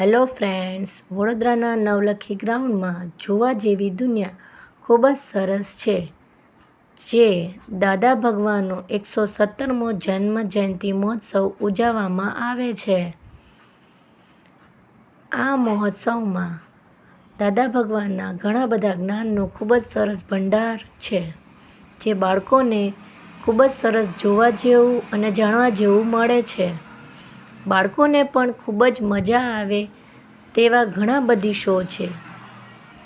Hello friends, વડોદરાના નવલખી ગ્રાઉન્ડમાં જોવા જેવી દુનિયા ખૂબ જ સરસ છે, જે દાદા ભગવાનનો એકસો સત્તરમો જન્મ જયંતિ મહોત્સવ ઉજવવામાં આવે છે. આ મહોત્સવમાં દાદા ભગવાનના ઘણા બધા જ્ઞાનનો ખૂબ જ સરસ ભંડાર છે, જે બાળકોને ખૂબ જ સરસ જોવા જેવું અને જાણવા જેવું મળે છે. બાળકોને પણ ખૂબ જ મજા આવે તેવા ઘણા બધી શો છે.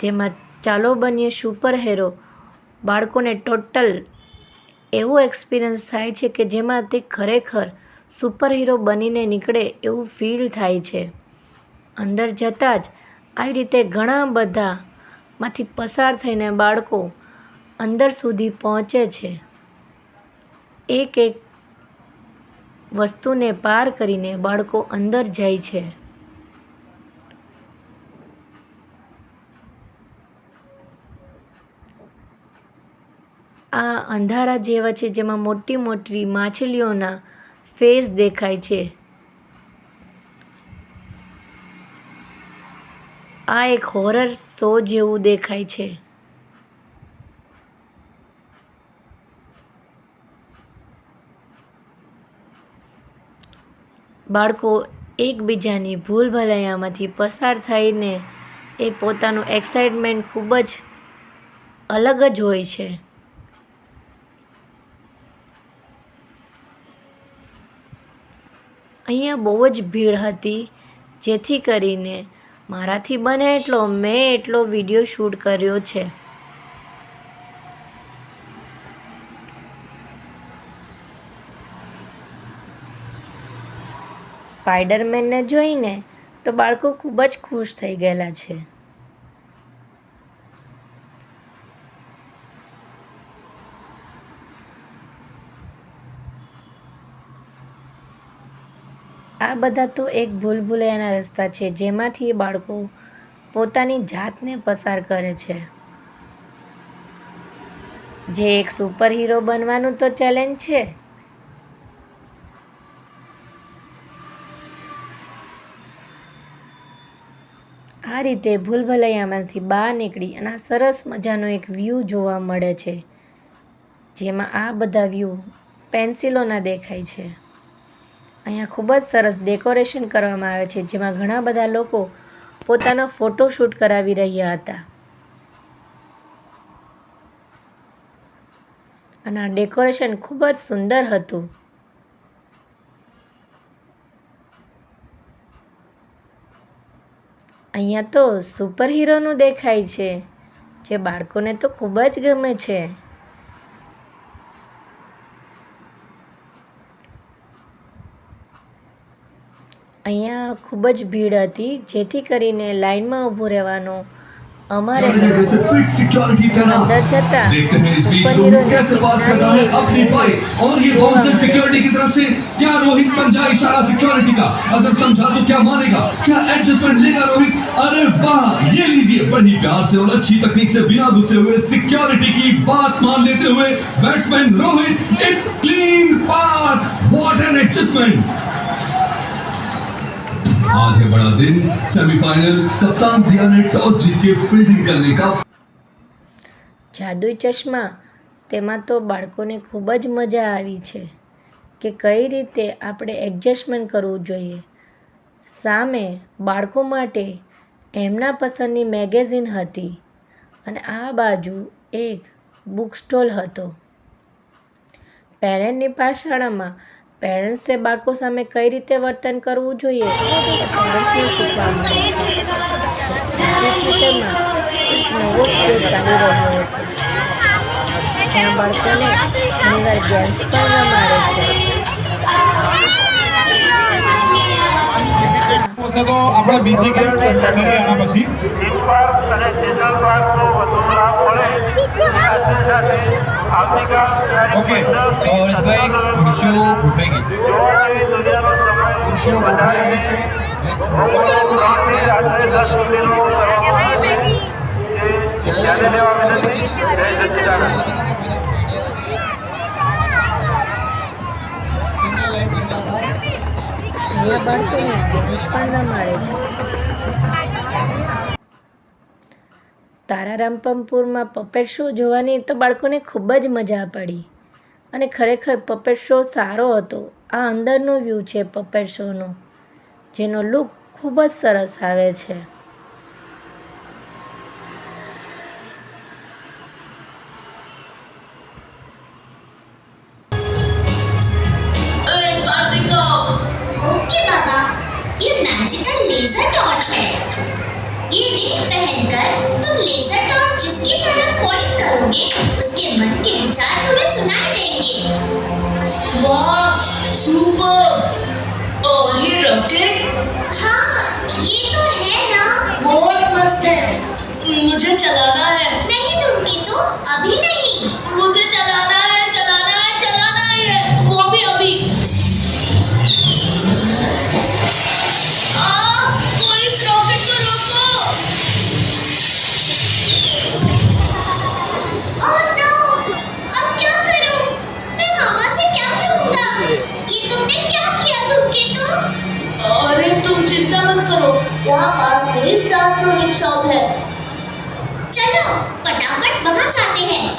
જેમાં ચાલો બનીએ સુપર હીરો બાળકોને ટોટલ એવો એક્સપિરિયન્સ થાય છે કે જેમાં તે ખરેખર સુપર હીરો બનીને નીકળે એવું ફીલ થાય છે. અંદર જતાં જ આવી રીતે ઘણા બધામાંથી પસાર થઈને બાળકો અંદર સુધી પહોંચે છે. એક એક વસ્તુને પાર કરીને બાળકો અંદર જાય છે. આ અંધારા જેવા છે જેમાં મોટી મોટી માછલીઓના ફેસ દેખાય છે. આ એક હોરર શો જેવું દેખાય છે. બાળકો એકબીજાની ભૂલ ભલાઈયામાંથી પસાર થઈને એ પોતાનું એક્સાઇટમેન્ટ ખૂબ જ અલગ જ હોય છે. અહીંયા બહુ જ ભીડ હતી, જેથી કરીને મારાથી બને એટલો મેં એટલો વીડિયો શૂટ કર્યો છે. સ્પાઈડરમેનને જોઈને તો બાળકો ખૂબ જ ખુશ થઈ ગયેલા છે. આ બધા તો એક ભૂલ ભૂલૈયાના રસ્તા છે, જેમાંથી બાળકો પોતાની જાતને પસાર કરે છે. જે એક સુપર હીરો બનવાનું તો ચેલેન્જ છે આ રીતે ભૂલભલૈયામાંથી બહાર નીકળી અને આ સરસ મજાનો એક વ્યૂ જોવા મળે છે, જેમાં આ બધા વ્યૂ પેન્સિલોના દેખાય છે. અહીંયા ખૂબ જ સરસ ડેકોરેશન કરવામાં આવે છે, જેમાં ઘણા બધા લોકો પોતાનો ફોટોશૂટ કરાવી રહ્યા હતા. અને આ ડેકોરેશન ખૂબ જ સુંદર હતું. અહીંયા તો સુપર હીરોનું દેખાય છે. જે બાળકોને તો ખૂબ જ ગમે છે. અહીંયા ખૂબ જ ભીડ હતી, જેથી કરીને લાઈનમાં ઊભું રહેવાનો अमर सिक्योरिटी देखते हैं इस बीच रोहित कैसे बात करता है अपनी बाइक और ये बाउंसर सिक्योरिटी की तरफ़ से? क्या रोहित समझा इशारा सिक्योरिटी का? अगर समझा तो क्या मानेगा? क्या एडजस्टमेंट लेगा रोहित? अरे वाह ये लीजिए। बड़ी प्यार से और अच्छी तकनीक से बिना घुसे हुए सिक्योरिटी की बात मान लेते हुए batsman Rohit it's clean path what an adjustment आज है बड़ा दिन सेमीफाइनल कप्तान दिया ने टॉस जीत के फील्डिंग करने का જાદુઈ ચશ્મા તેમાં તો બાળકોને ખૂબ જ મજા આવી છે કે કઈ રીતે આપણે એડજસ્ટમેન્ટ કરવું જોઈએ સામે બાળકો માટે એમના પસંદની મેગેઝિન હતી અને આ બાજુ એક બુક સ્ટોલ હતો પેરેન્ટની પાઠશાળામાં પેરેન્ટ્સે બાળકો સામે કઈ રીતે વર્તન કરવું જોઈએ જ્યાં બાળકોને ઘણીવાર ગેમ્સ છે. આપણે બીજી ગેમ કરીએ એના પછી. ઓકે તો હરેશભાઈ ખુરશીઓ ગોઠવાઈ ગઈ ખુરશીઓ ગોઠવાઈ ગઈ છે એ પણ રમાડે છે તારારામપમપુરમાં પપેટ શો જોવાની તો બાળકોને ખૂબ જ મજા પડી. અને ખરેખર પપેટ શો સારો હતો. આ અંદરનો વ્યૂ છે પપેટ શોનો જેનો લુક ખૂબ જ સરસ આવે છે. ઓકે બાબા એ છે. ये रिंग पहनकर तुम लेजर टॉर्च जिसकी तरफ़ पॉइंट करोगे उसके मन के विचार तुम्हें सुनाई देंगे। वाह सुपर और ये रॉकेट हाँ ये तो है ना। बहुत मस्त है। मुझे चलाना है। नहीं दूँगी तो अभी नहीं। मुझे चलाना है।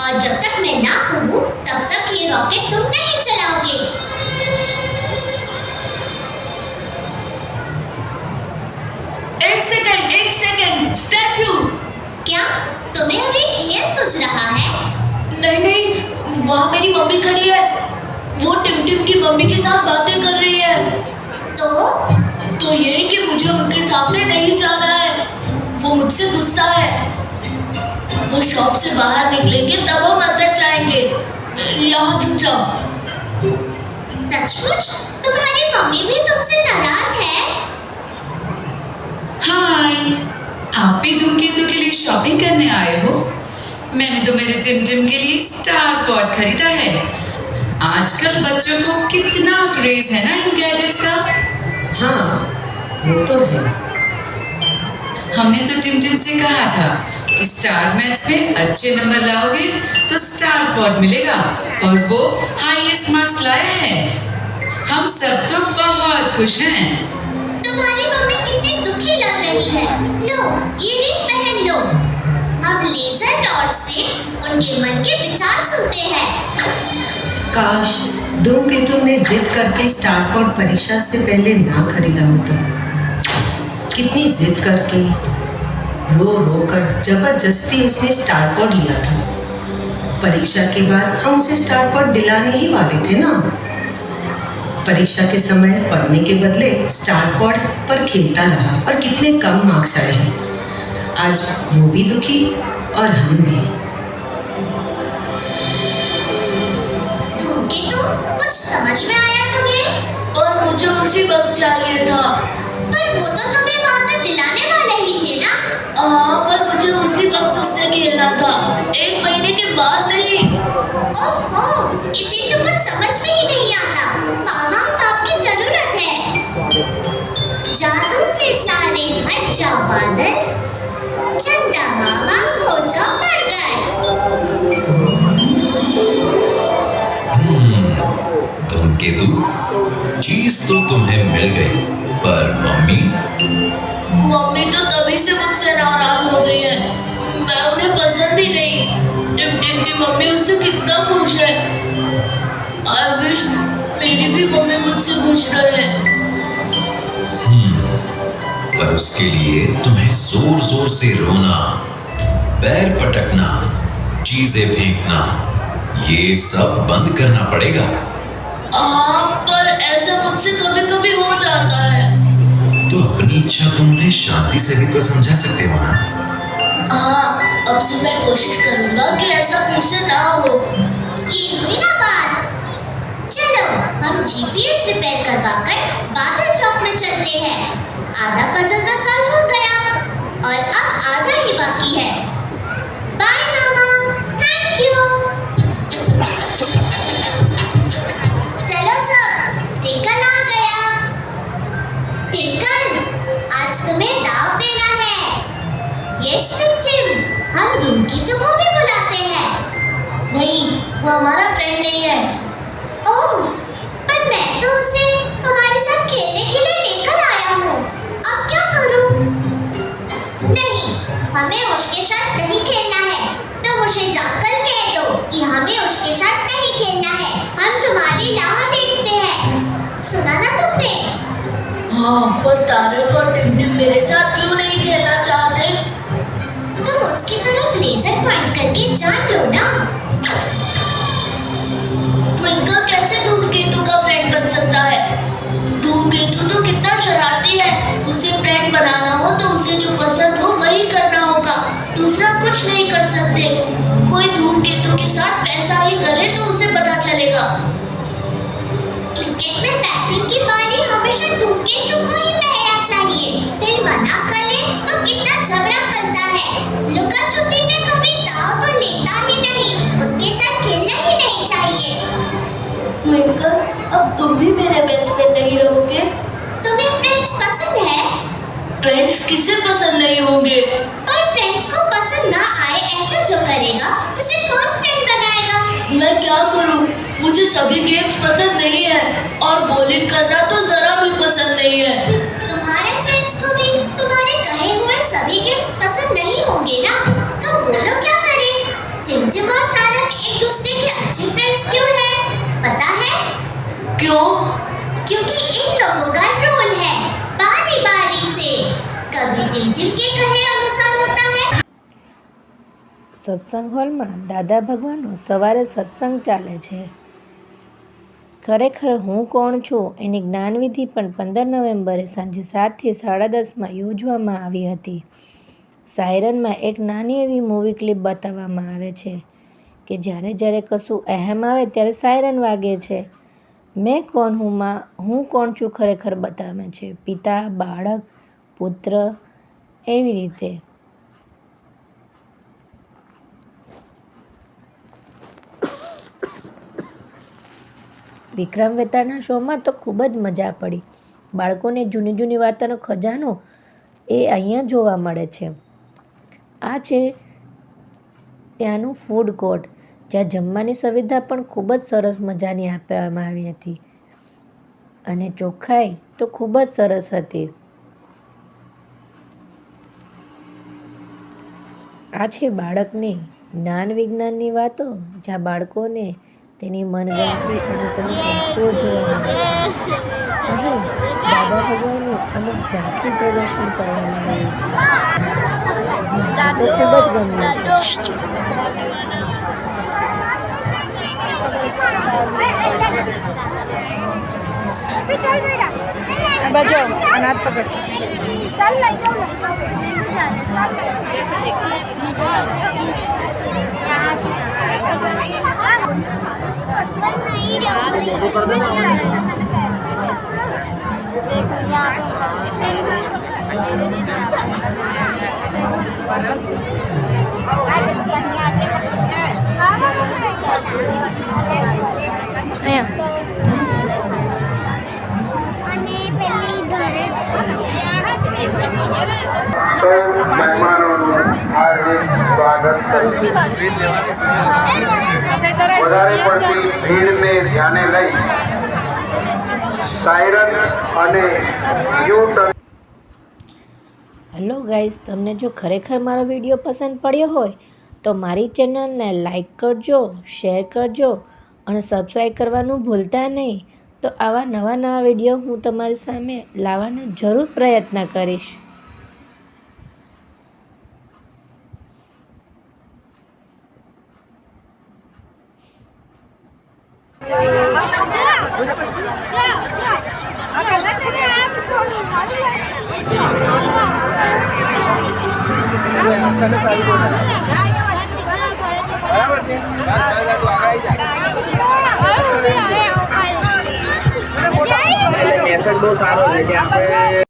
और जब तक मैं ना कहूँ तब तक ये रॉकेट तुम नहीं चलाओगे। एक सेकंड एक सेकंड स्टैचू क्या तुम्हें अभी खेल सूझ रहा है? नहीं नहीं वहाँ मेरी मम्मी खड़ी है। वो टिम टिम की मम्मी के साथ बातें कर रही है। तो? तो ये कि मुझे उनके सामने नहीं जाना है। वो मुझसे गुस्सा है। वो शॉप से बाहर निकलेंगे तब हम अंदर जाएँगे। यहाँ चुप जाओ सचमुच? तुम्हारी मम्मी भी तुमसे नाराज़ है? हाय आप भी धूमकेतु के लिए शॉपिंग करने आए हो। मैंने तो मेरे टिम टिम के लिए स्टार पॉट खरीदा है। आजकल बच्चों को कितना क्रेज है ना इन गैजेट्स का। हाँ वो तो है। हमने तो टिम टिम से कहा था कि स्टार मैथ्स में अच्छे नंबर लाओगे तो स्टार पॉट मिलेगा और वो हाईएस्ट मार्क्स लाया है। हम सब तो बहुत खुश हैं। तुम्हारी मम्मी कितनी दुखी लग रही है। लो ये रिंग पहन लो। अब लेजर टॉर्च से उनके मन के विचार सुनते हैं। काश धूमकेतु ने जिद करके स्टारपॉट परीक्षा से पहले ना खरीदा होता। कितनी जिद करके। रो रो कर ज़बरदस्ती उसने स्टारपॉट लिया था। परीक्षा के बाद हम उसे स्टारपॉट दिलाने ही वाले थे ना। परीक्षा के समय पढ़ने के बदले स्टारपॉट पर खेलता रहा और कितने कम मार्क्स आए हैं। आज वो भी दुखी और हम भी। कुछ समझ में आया तुम्हें? और मुझे उसी वक्त चाहिए था। पर वो तो तुम्हें बाद में दिलाने वाले ही थे ना हाँ पर मुझे उसी वक्त उससे खेलना था। एक महीने के बाद नहीं। ओहो इसे तो कुछ समझ में ही नहीं आता। मामा अब आपकी ज़रूरत है। जादू से सारे हट जाओ बादल। चंदा मामा हो जाओ बरगद धूमकेतु चीज़ तो तुम्हें मिल गई पर मम्मी से मुझसे नाराज़ हो गई है। मैं उन्हें पसंद ही नहीं। टिम टिम की मम्मी उससे कितना खुश है। आई विश मेरी भी मम्मी मुझसे खुश रहे। पर उसके लिए तुम्हें ज़ोर ज़ोर से रोना पैर पटकना चीज़ें फेंकना ये सब बंद करना पड़ेगा। हाँ पर ऐसा मुझसे कभी कभी हो जाता है। तो अपनी इच्छा तुम उन्हें शांति से भी तो समझा सकते हो ना? हाँ अब से मैं कोशिश करूँगा कि ऐसा फिर से ना हो। ये हुई ना बात? चलो, हम जीपीएस रिपेयर करवाकर बादल चौक में चलते हैं। आधा पजल तो सॉल्व हो ट्विंकल अब तुम भी मेरे बेस्ट फ्रेंड नहीं रहोगे। तुम्हें फ्रेंड्स पसंद है? फ्रेंड्स किसे पसंद नहीं होंगे? और फ्रेंड्स को पसंद ना आए ऐसा जो करेगा उसे कौन फ्रेंड बनाएगा? मैं क्या करूँ? मुझे सभी गेम्स पसंद नहीं है और बॉलिंग करना तो जरा भी पसंद नहीं है। तुम्हारे फ्रेंड्स को भी तुम्हारे कहे हुए सभी गेम्स पसंद नहीं होंगे ना? तो वो लोग कभी टिमटिम के कहे अनुसार होता है સત્સંગ હોલમાં દાદા ભગવાનનો સવારે સત્સંગ ચાલે છે ખરેખર હું કોણ છું એની જ્ઞાનવિધિ પણ પંદર નવેમ્બરે સાંજે સાતથી સાડા દસમાં યોજવામાં આવી હતી સાયરનમાં એક નાની એવી મૂવી ક્લિપ બતાવવામાં આવે છે કે જ્યારે જ્યારે કશું અહેમ આવે ત્યારે સાયરન વાગે છે મેં કોણ હું માં હું કોણ છું ખરેખર બતાવે છે પિતા બાળક પુત્ર એવી રીતે. વિક્રમ વેતાળના શોમાં તો ખૂબ જ મજા પડી. બાળકોને જૂની જૂની વાર્તાનો ખજાનો એ અહીંયા જોવા મળે છે. આ છે ત્યાંનું ફૂડ કોર્ટ જ્યાં જમવાની સુવિધા પણ ખૂબ જ સરસ મજાની આપવામાં આવી હતી. અને ચોખ્ખાઈ તો ખૂબ જ સરસ હતી. આ છે બાળકની જ્ઞાન વિજ્ઞાનની વાતો, જ્યાં બાળકોને તેની મનગમતી અમુક વસ્તુઓ જોવા અહીં દાદા ભગવાનનું અમુક ઝાંખી પ્રદર્શન કરવામાં આવ્યું છે. તો ખૂબ જ ગમ્યું છે. બાજુ અનાથ પકડ અહીંયા વધારે પડતી ભીડને ધ્યાને લઈ સાયરન અને હેલો ગાઈસ તમને જો ખરેખર મારો વીડિયો પસંદ પડ્યો હોય, તો મારી ચેનલને લાઈક કરજો, શેર કરજો અને સબસ્ક્રાઈબ કરવાનું ભૂલતા નહીં. તો આવા નવા નવા વીડિયો હું તમારી સામે લાવવાનો જરૂર પ્રયત્ન કરીશ. બરાબર છે